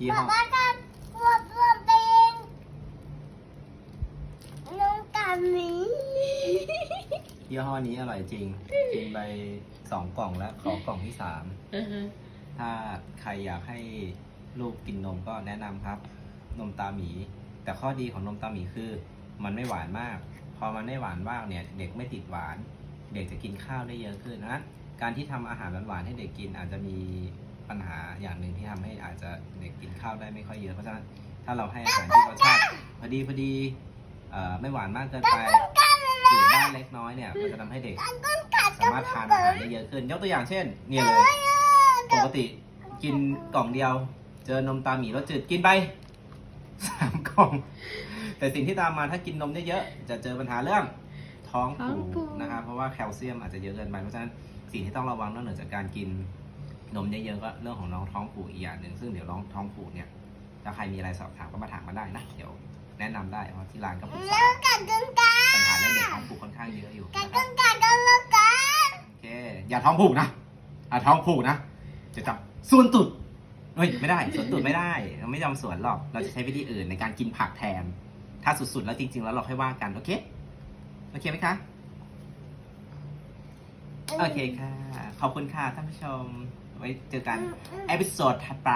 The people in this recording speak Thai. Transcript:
ยี่ป๊าห้อป๊าก็ปวดปวดเป็นน้องกามียี่ห้อนี้อร่อยจริง กินไปสองกล่องแล้วขอกล่องที่สามอือฮะถ้าใครอยากให้ลูกกินนมก็แนะนำครับ นมตาหมี แต่ข้อดีของนมตาหมีคือ มันไม่หวานมาก พอมันไม่หวานมากเนี่ย เด็กไม่ติดหวาน เด็กจะกินข้าวได้เยอะขึ้นนะ การที่ทำอาหารหวานๆให้เด็กกินอาจจะมี จจะเด็กกินข้าวได้ไม่ค่อยเยอะเพราะฉะนั้นถ้าเราให้อาหารที่รสชาติพอดีพอดีเอ่อไม่หวานมากเกินไปจืดได้เล็กน้อยเนี่ยมันจะทำให้เด็กต้นกัดสามารถทานอาหารได้เยอะขึ้นยกตัวอย่างเช่น เนี่ยเลยปกติกินกล่องเดียว เจอนมตาหมีรสจืดกินไปสามกล่อง แต่สิ่งที่ตามมาถ้ากินนมเยอะๆจะเจอปัญหาเรื่องท้องผูกนะครับเพราะว่าแคลเซียมอาจจะเยอะเกินไปเพราะฉะนั้นสิ่งที่ต้องระวังนอกเหนือจากการกิน นมเยอะๆก็เรื่องของน้องท้องผูกอีกอย่างหนึ่งซึ่งเดี๋ยวน้องท้องผูกเนี่ยถ้าใครมีอะไรสอบถามก็มาถามมาได้นะเดี๋ยวแนะนำได้เพราะที่ร้านก็ปรึกษาปัญหาเรื่องเด็กท้องผูกค่อนข้างเยอะอยู่กัดนะครับนกัดต้นล้วกัดโอเคอย่าท้องผูกนะอ่าท้องผูกนะจะจับส่วนตุดเฮ้ยไม่ได้ส่วนตุดไม่ได้เราไม่ยอมสวนหรอกเราจะใช้วิธีอื่นในการกินผักแทน ถ้าสุดๆแล้วจริง ๆ แล้วเราค่อยว่ากันโอเคโอเคไหมคะโอเคค่ะ ขอบคุณค่ะท่านผู้ชม ไว้เจอกันเอพิโซดถัดไป